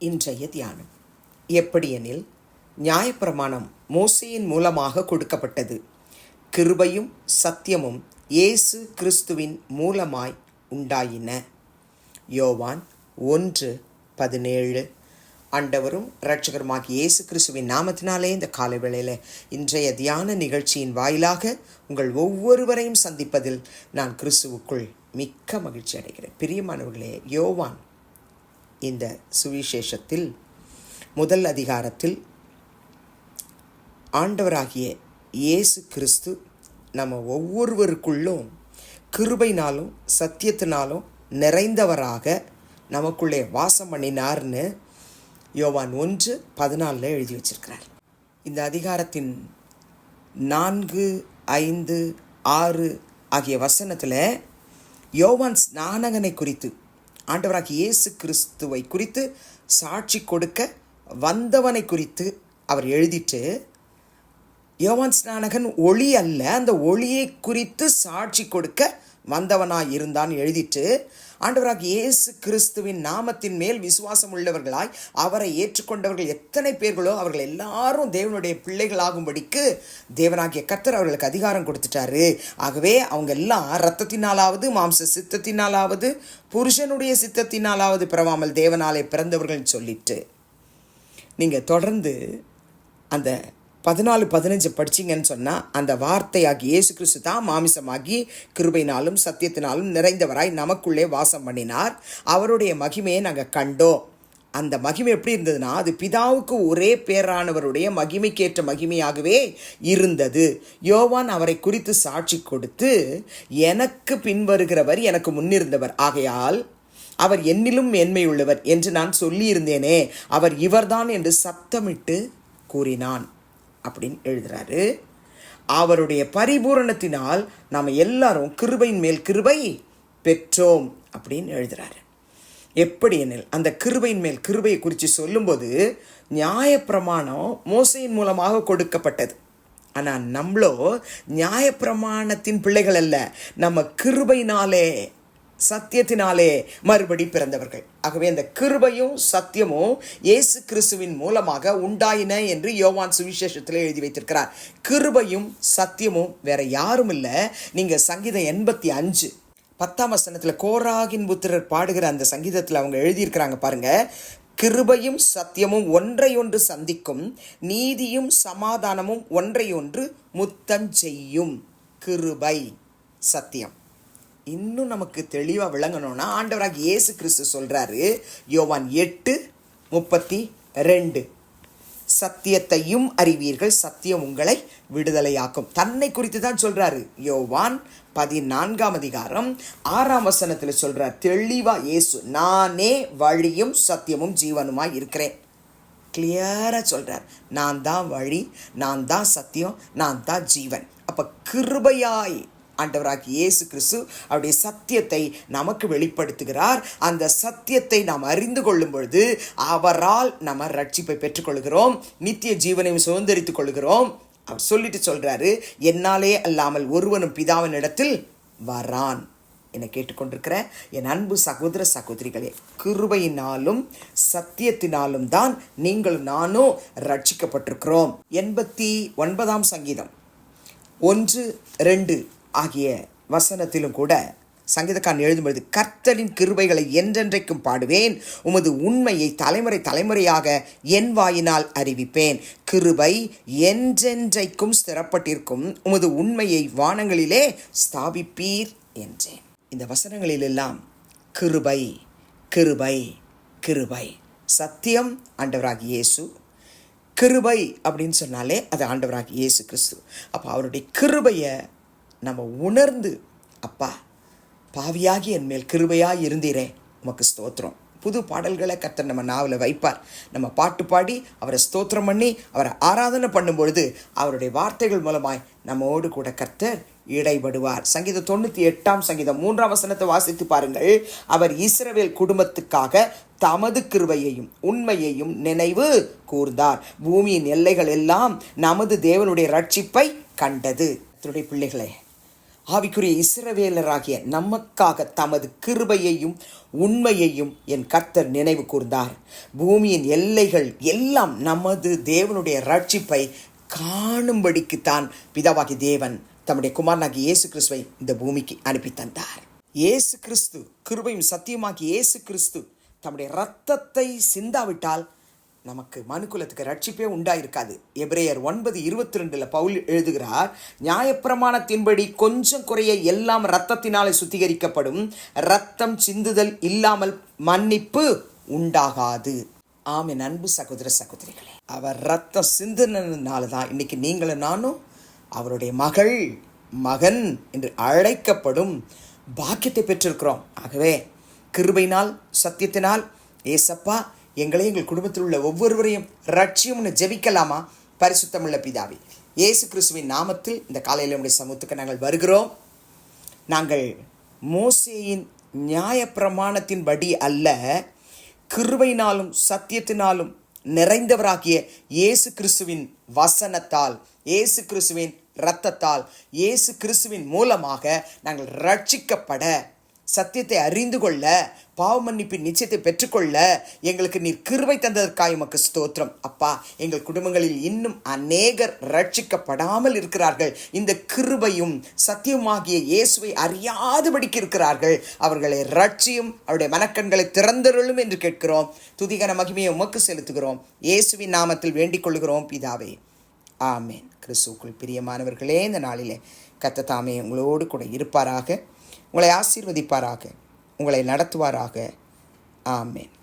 இன்றைய தியானம். எப்படியெனில் நியாயப்பிரமாணம் மோசையின் மூலமாக கொடுக்கப்பட்டது. கிருபையும் சத்தியமும் இயேசு கிறிஸ்துவின் மூலமாய் உண்டாயின. யோவான் ஒன்று பதினேழு. ஆண்டவரும் இரட்சகருமாகிய இயேசு கிறிஸ்துவின் நாமத்தினாலே இந்த காலை வேளையில் இன்றைய தியான நிகழ்ச்சியின் வாயிலாக உங்கள் ஒவ்வொருவரையும் சந்திப்பதில் நான் கிறிஸ்துவுக்குள் மிக்க மகிழ்ச்சி அடைகிறேன் பிரியமானவர்களே யோவான் இந்த சுவிசேஷத்தில் முதல் அதிகாரத்தில் ஆண்டவராகிய இயேசு கிறிஸ்து நம்ம ஒவ்வொருவருக்குள்ளும் கிருபைனாலும் சத்தியத்தினாலும் நிறைந்தவராக நமக்குள்ளே வாசம் பண்ணினார்னு யோவான் ஒன்று பதினாலில் எழுதி வச்சிருக்கிறார். இந்த அதிகாரத்தின் நான்கு ஐந்து ஆறு ஆகிய வசனத்தில் யோவான் ஸ்நானகனை குறித்து ஆண்டவராக இயேசு கிறிஸ்துவை குறித்து சாட்சி கொடுக்க வந்தவனை குறித்து அவர் எழுதிட்டு யோவான் ஸ்நானகன் ஒளி அல்ல அந்த ஒளியை குறித்து சாட்சி கொடுக்க வந்தவனாய் இருந்தான் எழுதிட்டு ஆண்டவராக இயேசு கிறிஸ்துவின் நாமத்தின் மேல் விசுவாசம் உள்ளவர்களாய் அவரை ஏற்றுக்கொண்டவர்கள் எத்தனை பேர்களோ அவர்கள் எல்லாரும் தேவனுடைய பிள்ளைகளாகும்படிக்கு தேவனாகிய கர்த்தர் அவர்களுக்கு அதிகாரம் கொடுத்துட்டாரு. ஆகவே அவங்க எல்லாம் ரத்தத்தினாலாவது மாம்ச சித்தத்தினாலாவது புருஷனுடைய சித்தத்தினாலாவது பிறவாமல் தேவனாலே பிறந்தவர்கள் சொல்லிட்டு நீங்கள் தொடர்ந்து அந்த பதினாலு பதினஞ்சு படிச்சிங்கன்னு சொன்னால் அந்த வார்த்தையாகி இயேசு கிறிஸ்து தான் மாமிசமாகி கிருபைனாலும் சத்தியத்தினாலும் நிறைந்தவராய் நமக்குள்ளே வாசம் பண்ணினார். அவருடைய மகிமையை நாங்கள் கண்டோம். அந்த மகிமை எப்படி இருந்ததுன்னா அது பிதாவுக்கு ஒரே பேரானவருடைய மகிமைக்கேற்ற மகிமையாகவே இருந்தது. யோவான் அவரை குறித்து சாட்சி கொடுத்து எனக்கு பின்வருகிறவர் எனக்கு முன்னிருந்தவர். ஆகையால் அவர் என்னிலும் மேன்மையுள்ளவர் என்று நான் சொல்லியிருந்தேனே. அவர் இவர்தான் என்று சத்தமிட்டு கூறினான். அப்படின்னு எழுதுறாரு. அவருடைய பரிபூரணத்தினால் நாம் எல்லாரும் கிருபையின் மேல் கிருபை பெற்றோம் அப்படின்னு எழுதுறாரு. எப்படி எனில் அந்த கிருபையின் மேல் கிருபையை குறித்து சொல்லும்போது நியாயப்பிரமாணம் மோசையின் மூலமாக கொடுக்கப்பட்டது. ஆனால் நம்மளோ நியாயப்பிரமாணத்தின் பிள்ளைகள் அல்ல நம்ம கிருபையினாலே சத்தியத்தினாலே மறுபடி பிறந்தவர்கள். ஆகவே அந்த கிருபையும் சத்தியமும் இயேசு கிறிஸ்துவின் மூலமாக உண்டாயின என்று யோவான் சுவிசேஷத்தில் எழுதி வைத்திருக்கிறார். கிருபையும் சத்தியமும் வேற யாரும் இல்லை. நீங்கள் சங்கீதம் எண்பத்தி அஞ்சு. பத்தாம் வசனத்தில் கோராகின் புத்திரர் பாடுகிற அந்த சங்கீதத்தில் அவங்க எழுதியிருக்கிறாங்க பாருங்க. கிருபையும் சத்தியமும் ஒன்றையொன்று சந்திக்கும் நீதியும் சமாதானமும் ஒன்றையொன்று முத்தம் முத்தஞ்செய்யும் கிருபை சத்தியம். இன்னும் நமக்கு தெளிவாக விளங்கணும்னா ஆண்டவராக இயேசு கிறிஸ்து சொல்கிறாரு யோவான் எட்டு முப்பத்தி ரெண்டு. சத்தியத்தையும் அறிவீர்கள் சத்தியம் உங்களை விடுதலையாக்கும். தன்னை குறித்து தான் சொல்கிறாரு யோவான் பதினான்காம் அதிகாரம் ஆறாம் வசனத்தில் சொல்கிறார் தெளிவாக இயேசு நானே வழியும் சத்தியமும் ஜீவனுமாய் இருக்கிறேன். கிளியராக சொல்கிறார் நான் தான் வழி நான் தான் சத்தியம் நான் தான் ஜீவன். அப்போ கிருபையாய் ஆண்டவராகி இயேசு கிறிஸ்து அவருடைய சத்தியத்தை நமக்கு வெளிப்படுத்துகிறார். அந்த சத்தியத்தை நாம் அறிந்து கொள்ளும் பொழுது அவரால் நம்ம ரட்சிப்பை பெற்றுக்கொள்கிறோம். நித்திய ஜீவனையும் சுதந்திரித்துக் கொள்கிறோம். அவர் சொல்லிட்டு சொல்றாரு என்னாலே அல்லாமல் ஒருவனும் பிதாவின் இடத்தில் வரான். என்னை கேட்டுக்கொண்டிருக்கிற என் அன்பு சகோதர சகோதரிகளே கிருபையினாலும் சத்தியத்தினாலும் தான் நீங்களும் நானும் ரட்சிக்கப்பட்டிருக்கிறோம். எண்பத்தி ஒன்பதாம் சங்கீதம். ஒன்று ரெண்டு. ஆகிய வசனத்திலும் கூட சங்கீதக்காரன் எழுதும்பொழுது கர்த்தரின் கிருபைகளை என்றென்றைக்கும் பாடுவேன். உமது உண்மையை தலைமுறை தலைமுறையாக என் வாயினால் அறிவிப்பேன். கிருபை என்றென்றைக்கும் ஸ்திரப்பட்டிருக்கும். உமது உண்மையை வானங்களிலே ஸ்தாபிப்பீர் என்றேன். இந்த வசனங்களிலெல்லாம் கிருபை கிருபை கிருபை. சத்தியம் ஆண்டவராகி இயேசு. கிருபை அப்படின்னு சொன்னாலே அது ஆண்டவராகி இயேசு கிறிஸ்து. அப்போ அவருடைய கிருபையை நம்ம உணர்ந்து அப்பா பாவியாகி என் மேல் கிருபையாக இருந்தீரே உமக்கு ஸ்தோத்திரம். புது பாடல்களை கத்தர் நம்ம நாவில் வைப்பார். நம்ம பாட்டு பாடி அவரை ஸ்தோத்திரம் பண்ணி அவரை ஆராதனை பண்ணும்பொழுது அவருடைய வார்த்தைகள் மூலமாய் நம்மோடு கூட கர்த்தர் இடைபடுவார். சங்கீதம் தொண்ணூற்றி எட்டாம் சங்கீதம் மூன்றாம் வசனத்தை வாசித்து பாருங்கள். அவர் இஸ்ரவேல் குடும்பத்துக்காக தமது கிருவையையும் உண்மையையும் நினைவு கூர்ந்தார். பூமியின் எல்லைகள் எல்லாம் நமது தேவனுடைய ரட்சிப்பை கண்டது. பிள்ளைகளே ஆவிக்குரிய இஸ்ரவேலராகிய நமக்காக தமது கிருபையையும் உண்மையையும் என் கர்த்தர் நினைவு கூர்ந்தார். பூமியின் எல்லைகள் எல்லாம் நமது தேவனுடைய ரட்சிப்பை காணும்படிக்குத்தான் பிதாவாகி தேவன் தம்முடைய குமாரனாகி இயேசு கிறிஸ்துவை இந்த பூமிக்கு அனுப்பி தந்தார். இயேசு கிறிஸ்து கிருபையும் சத்தியமாகி இயேசு கிறிஸ்து தம்முடைய ரத்தத்தை சிந்தாவிட்டால் நமக்கு மனுக்குலத்துக்கு ரட்சிப்பே உண்டாயிருக்காது. எப்ரேயர் ஒன்பது இருபத்தி ரெண்டில் பவுல் எழுதுகிறார் நியாயப்பிரமாணத்தின்படி கொஞ்சம் குறைய எல்லாம் இரத்தத்தினாலே சுத்திகரிக்கப்படும். ரத்தம் சிந்துதல் இல்லாமல் மன்னிப்பு உண்டாகாது. ஆமென். அன்பு சகோதர சகோதரிகளே அவர் ரத்தம் சிந்தினதுனால தான் இன்னைக்கு நீங்களும் நானும் அவருடைய மகள் மகன் என்று அழைக்கப்படும் பாக்கியத்தை பெற்றிருக்கிறோம். ஆகவே கிருபையினால் சத்தியத்தினால் ஏசப்பா எங்களை எங்கள் குடும்பத்தில் உள்ள ஒவ்வொருவரையும் ரட்சியம்னு ஜெபிக்கலாமா? பரிசுத்தமுள்ள பிதாவே இயேசு கிறிஸ்துவின் நாமத்தில் இந்த காலையில் நம்முடைய சமூகத்துக்கு நாங்கள் வருகிறோம். நாங்கள் மோசேயின் நியாயப்பிரமாணத்தின்படி அல்ல கிருபையினாலும் சத்தியத்தினாலும் நிறைந்தவராகிய இயேசு கிறிஸ்துவின் வசனத்தால் இயேசு கிறிஸ்துவின் இரத்தத்தால் இயேசு கிறிஸ்துவின் மூலமாக நாங்கள் ரட்சிக்கப்பட சத்தியத்தை அறிந்து கொள்ள பாவ மன்னிப்பின் நிச்சயத்தை பெற்றுக்கொள்ள எங்களுக்கு நீர் கிருவை தந்ததற்காக உமக்கு ஸ்தோத்திரம். அப்பா எங்கள் குடும்பங்களில் இன்னும் அநேகர் ரட்சிக்கப்படாமல் இருக்கிறார்கள். இந்த கிருபையும் சத்தியமாகிய இயேசுவை அறியாதபடிக்கு இருக்கிறார்கள். அவர்களை ரட்சியும் அவருடைய மனக்கண்களை திறந்தருளும் என்று கேட்கிறோம். துதிகன மகிமையை உமக்கு செலுத்துகிறோம். இயேசுவின் நாமத்தில் வேண்டிக் கொள்கிறோம் பிதாவே. ஆமேன். கிறிஸ்துக்குள் பிரியமானவர்களே இந்த நாளிலே கத்த தாமே உங்களோடு கூட இருப்பாராக. உங்களை ஆசீர்வதிப்பாராக உங்களை நடத்துவாராக. ஆமேன்.